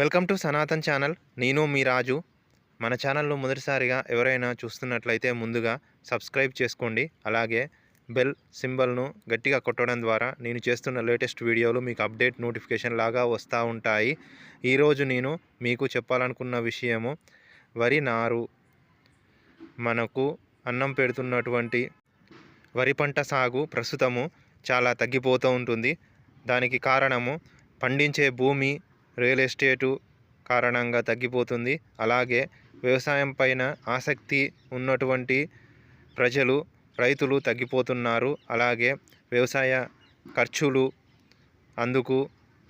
Welcome to Sanatan channel. నేను మీ రాజు. మన ఛానల్లో మొదటిసారిగా ఎవరైనా చూస్తున్నట్లయితే ముందుగా సబ్స్క్రైబ్ చేసుకోండి. అలాగే బెల్ సింబల్ను గట్టిగా కొట్టడం ద్వారా నేను చేస్తున్న లేటెస్ట్ వీడియోలు మీకు అప్డేట్ నోటిఫికేషన్ లాగా వస్తూ ఉంటాయి. ఈరోజు నేను మీకు చెప్పాలనుకున్న విషయము వరి నారు. మనకు అన్నం పెడుతున్నటువంటి వరి పంట సాగు ప్రస్తుతము చాలా తగ్గిపోతూ ఉంటుంది. దానికి కారణము పండించే భూమి రియల్ ఎస్టేటు కారణంగా తగ్గిపోతుంది. అలాగే వ్యవసాయం పైన ఆసక్తి ఉన్నటువంటి ప్రజలు రైతులు తగ్గిపోతున్నారు. అలాగే వ్యవసాయ ఖర్చులు అందుకు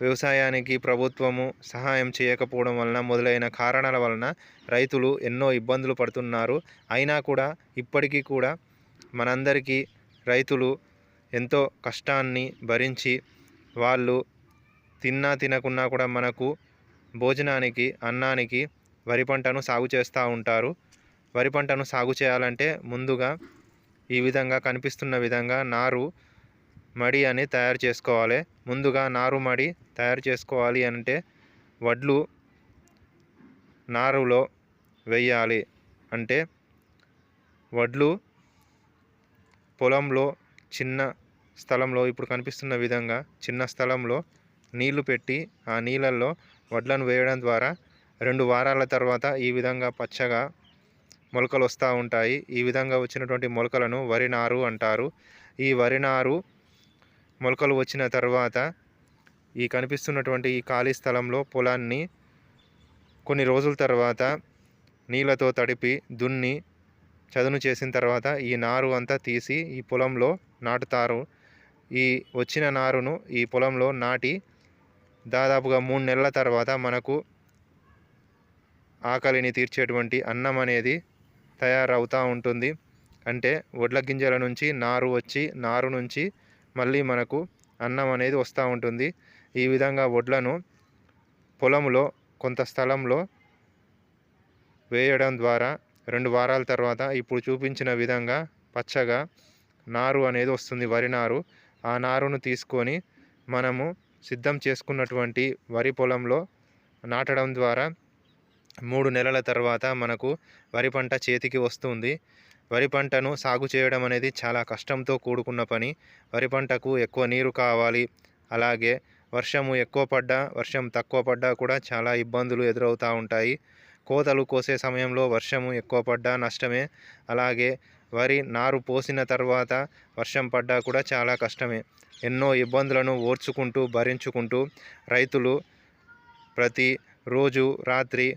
వ్యవసాయానికి ప్రభుత్వము సహాయం చేయకపోవడం వలన మొదలైన కారణాల వలన రైతులు ఎన్నో ఇబ్బందులు పడుతున్నారు. అయినా కూడా ఇప్పటికీ కూడా మనందరికీ రైతులు ఎంతో కష్టాన్ని భరించి వాళ్ళు తిన్నా తినకున్నా కూడా మనకు భోజనానికి అన్నానికి వరి పంటను సాగు చేస్తూ ఉంటారు. వరి పంటను సాగు చేయాలంటే ముందుగా ఈ విధంగా కనిపిస్తున్న విధంగా నారు మడి అని తయారు చేసుకోవాలి. ముందుగా నారు మడి తయారు చేసుకోవాలి అంటే వడ్లు నారులో వెయ్యాలి అంటే వడ్లు పొలంలో చిన్న స్థలంలో ఇప్పుడు కనిపిస్తున్న విధంగా చిన్న స్థలంలో నీళ్ళు పెట్టి ఆ నీళ్ళల్లో వడ్లను వేయడం ద్వారా రెండు వారాల తర్వాత ఈ విధంగా పచ్చగా మొలకలు వస్తూ ఉంటాయి. ఈ విధంగా వచ్చినటువంటి మొలకలను వరి నారు అంటారు. ఈ వరి నారు మొలకలు వచ్చిన తర్వాత ఈ కనిపిస్తున్నటువంటి ఈ ఖాళీ స్థలంలో పొలాన్ని కొన్ని రోజుల తర్వాత నీళ్ళతో తడిపి దున్ని చదును చేసిన తర్వాత ఈ నారు అంతా తీసి ఈ పొలంలో నాటుతారు. ఈ వచ్చిన నారును ఈ పొలంలో నాటి దాదాపుగా మూడు నెలల తర్వాత మనకు ఆకలిని తీర్చేటువంటి అన్నం అనేది తయారవుతూ ఉంటుంది. అంటే వడ్ల గింజల నుంచి నారు వచ్చి నారు నుంచి మళ్ళీ మనకు అన్నం అనేది వస్తూ ఉంటుంది. ఈ విధంగా వడ్లను పొలంలో కొంత స్థలంలో వేయడం ద్వారా రెండు వారాల తర్వాత ఇప్పుడు చూపించిన విధంగా పచ్చగా నారు అనేది వస్తుంది వరి నారు. ఆ నారును తీసుకొని మనము సిద్ధం చేసుకున్నటువంటి వరి పొలంలో నాటడం ద్వారా మూడు నెలల తర్వాత మనకు వరి పంట చేతికి వస్తుంది. వరి పంటను సాగు చేయడం అనేది చాలా కష్టంతో కూడుకున్న పని. వరి పంటకు ఎక్కువ నీరు కావాలి. అలాగే వర్షము ఎక్కువ పడ్డా వర్షం తక్కువ పడ్డా కూడా చాలా ఇబ్బందులు ఎదురవుతూ ఉంటాయి. కోతలు కోసే సమయంలో వర్షము ఎక్కువ పడ్డా నష్టమే. అలాగే వరి నారు పోసిన తర్వాత వర్షం పడ్డా కూడా చాలా కష్టమే. ఎన్నో ఇబ్బందులను ఓర్చుకుంటూ భరించుకుంటూ రైతులు ప్రతి రోజు రాత్రి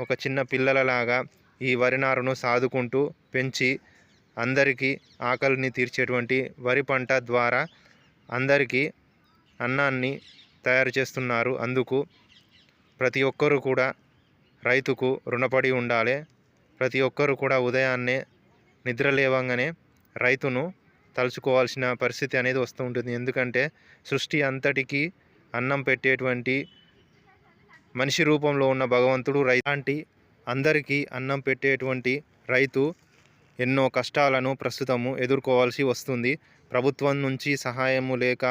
ఒక చిన్న పిల్లలలాగా ఈ వరి నారును సాదుకుంటూ పెంచి అందరికీ ఆకలిని తీర్చేటువంటి వరి పంట ద్వారా అందరికీ అన్నాన్ని తయారు చేస్తున్నారు. అందుకు ప్రతి ఒక్కరూ కూడా రైతుకు రుణపడి ఉండాలి. ప్రతి ఒక్కరూ కూడా ఉదయాన్నే నిద్ర లేవంగానే రైతును తలుచుకోవాల్సిన పరిస్థితి అనేది వస్తూ ఉంటుంది. ఎందుకంటే సృష్టి అంతటికీ అన్నం పెట్టేటువంటి మనిషి రూపంలో ఉన్న భగవంతుడు రైతాంటి అందరికీ అన్నం పెట్టేటువంటి రైతు ఎన్నో కష్టాలను ప్రస్తుతము ఎదుర్కోవాల్సి వస్తుంది. ప్రభుత్వం నుంచి సహాయము లేక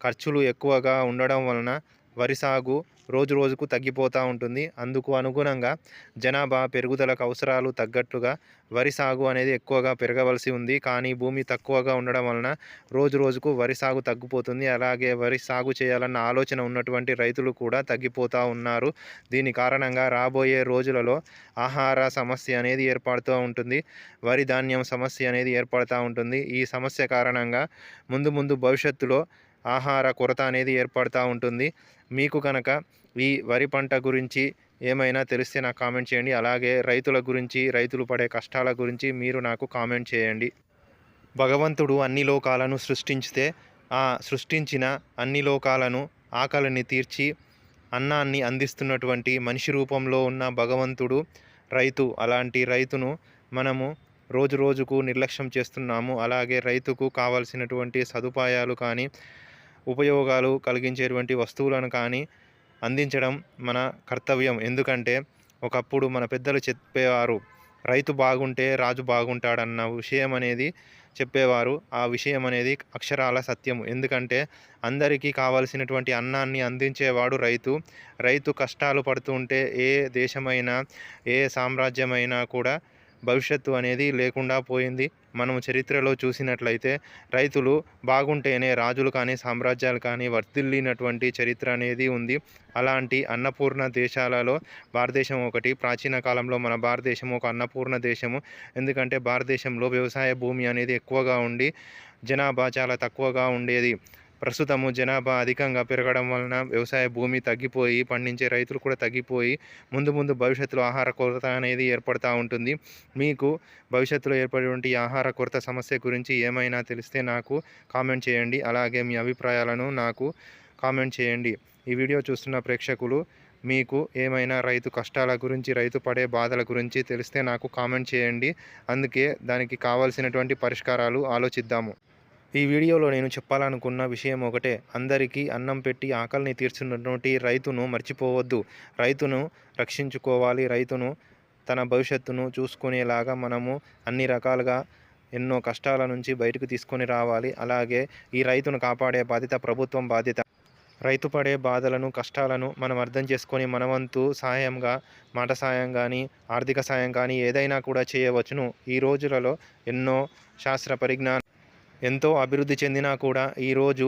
ఖర్చులు ఎక్కువగా ఉండడం వలన వరి సాగు రోజు రోజుకు తగ్గిపోతూ ఉంటుంది. అందుకు అనుగుణంగా జనాభా పెరుగుదలకు అవసరాలు తగ్గట్టుగా వరి సాగు అనేది ఎక్కువగా పెరగవలసి ఉంది. కానీ భూమి తక్కువగా ఉండడం వలన రోజు రోజుకు వరి సాగు తగ్గిపోతుంది. అలాగే వరి సాగు చేయాలన్న ఆలోచన ఉన్నటువంటి రైతులు కూడా తగ్గిపోతూ ఉన్నారు. దీని కారణంగా రాబోయే రోజులలో ఆహార సమస్య అనేది ఏర్పడుతూ ఉంటుంది. వరి ధాన్యం సమస్య అనేది ఏర్పడుతూ ఉంటుంది. ఈ సమస్య కారణంగా ముందు ముందు భవిష్యత్తులో ఆహార కొరత అనేది ఏర్పడుతూ ఉంటుంది. మీకు కనుక ఈ వరి పంట గురించి ఏమైనా తెలిస్తే నాకు కామెంట్ చేయండి. అలాగే రైతుల గురించి రైతులు పడే కష్టాల గురించి మీరు నాకు కామెంట్ చేయండి. భగవంతుడు అన్ని లోకాలను సృష్టించితే ఆ సృష్టించిన అన్ని లోకాలను ఆకలిని తీర్చి అన్నాన్ని అందిస్తున్నటువంటి మనిషి రూపంలో ఉన్న భగవంతుడు రైతు. అలాంటి రైతును మనము రోజు రోజుకు నిర్లక్ష్యం చేస్తున్నాము. అలాగే రైతుకు కావాల్సినటువంటి సదుపాయాలు కానీ ఉపయోగాలు కలిగించేటువంటి వస్తువులను కానీ అందించడం మన కర్తవ్యం. ఎందుకంటే ఒకప్పుడు మన పెద్దలు చెప్పేవారు రైతు బాగుంటే రాజు బాగుంటాడన్న విషయం అనేది చెప్పేవారు. ఆ విషయం అనేది అక్షరాల సత్యం. ఎందుకంటే అందరికీ కావలసినటువంటి అన్నాన్ని అందించేవాడు రైతు. రైతు కష్టాలు పడుతుంటే ఏ దేశమైనా ఏ సామ్రాజ్యమైనా కూడా భవిష్యత్తు అనేది లేకుండా పోయింది. మనం చరిత్రలో చూసినట్లయితే రైతులు బాగుంటేనే రాజులు కానీ సామ్రాజ్యాలు కానీ వర్ధిల్లినటువంటి చరిత్ర అనేది ఉంది. అలాంటి అన్నపూర్ణ దేశాలలో భారతదేశం ఒకటి ప్రాచీన కాలంలో మన భారతదేశం ఒక అన్నపూర్ణ దేశము. ఎందుకంటే భారతదేశంలో వ్యవసాయ భూమి అనేది ఎక్కువగా ఉండి జనాభా చాలా తక్కువగా ఉండేది. ప్రస్తుతము జనాభా అధికంగా పెరగడం వలన వ్యవసాయ భూమి తగ్గిపోయి పండించే రైతులు కూడా తగ్గిపోయి ముందు ముందు భవిష్యత్తులో ఆహార కొరత అనేది ఏర్పడుతూ ఉంటుంది. మీకు భవిష్యత్తులో ఏర్పడేటువంటి ఆహార కొరత సమస్య గురించి ఏమైనా తెలిస్తే నాకు కామెంట్ చేయండి. అలాగే మీ అభిప్రాయాలను నాకు కామెంట్ చేయండి. ఈ వీడియో చూస్తున్న ప్రేక్షకులు మీకు ఏమైనా రైతు కష్టాల గురించి రైతు పడే బాధల గురించి తెలిస్తే నాకు కామెంట్ చేయండి. అందుకే దానికి కావాల్సినటువంటి పరిష్కారాలు ఆలోచిద్దాము. ఈ వీడియోలో నేను చెప్పాలనుకున్న విషయం ఒకటే. అందరికీ అన్నం పెట్టి ఆకలిని తీర్చున్నటువంటి రైతును మర్చిపోవద్దు. రైతును రక్షించుకోవాలి. రైతును తన భవిష్యత్తును చూసుకునేలాగా మనము అన్ని రకాలుగా ఎన్నో కష్టాల నుంచి బయటకు తీసుకొని రావాలి. అలాగే ఈ రైతును కాపాడే బాధ్యత ప్రభుత్వం బాధ్యత. రైతు పడే బాధలను కష్టాలను మనం అర్థం చేసుకొని మనవంతు సహాయంగా మాట సాయం కానీ ఆర్థిక సాయం కానీ ఏదైనా కూడా చేయవచ్చును. ఈ రోజులలో ఎన్నో శాస్త్ర పరిజ్ఞానం ఎంతో అభివృద్ధి చెందినా కూడా ఈరోజు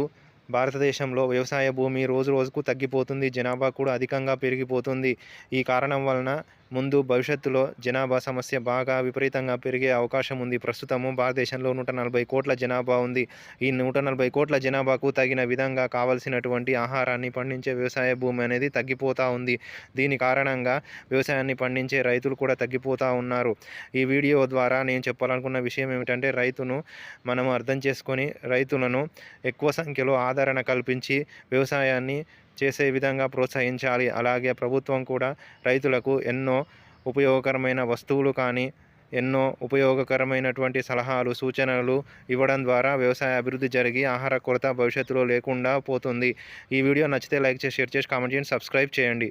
భారతదేశంలో వ్యవసాయ భూమి రోజు రోజుకు తగ్గిపోతుంది జనాభా కూడా అధికంగా పెరిగిపోతుంది. ఈ కారణం వలన ముందు భవిష్యత్తులో జనాభా సమస్య బాగా విపరీతంగా పెరిగే అవకాశం ఉంది. ప్రస్తుతము భారతదేశంలో నూట నలభై కోట్ల జనాభా ఉంది. ఈ నూట నలభై కోట్ల జనాభాకు తగిన విధంగా కావలసినటువంటి ఆహారాన్ని పండించే వ్యవసాయ భూమి అనేది తగ్గిపోతూ ఉంది. దీని కారణంగా వ్యవసాయాన్ని పండించే రైతులు కూడా తగ్గిపోతూ ఉన్నారు. ఈ వీడియో ద్వారా నేను చెప్పాలనుకున్న విషయం ఏమిటంటే రైతును మనము అర్థం చేసుకొని రైతులను ఎక్కువ సంఖ్యలో ఆదరణ కల్పించి వ్యవసాయాన్ని చేసే విధంగా ప్రోత్సహించాలి. అలాగే ప్రభుత్వం కూడా రైతులకు ఎన్నో ఉపయోగకరమైన వస్తువులు కానీ ఎన్నో ఉపయోగకరమైనటువంటి సలహాలు సూచనలు ఇవ్వడం ద్వారా వ్యవసాయ అభివృద్ధి జరిగి ఆహార కొరత భవిష్యత్తులో లేకుండా పోతుంది. ఈ వీడియో నచ్చితే లైక్ చేసి షేర్ చేసి కామెంట్ చేయండి సబ్స్క్రైబ్ చేయండి.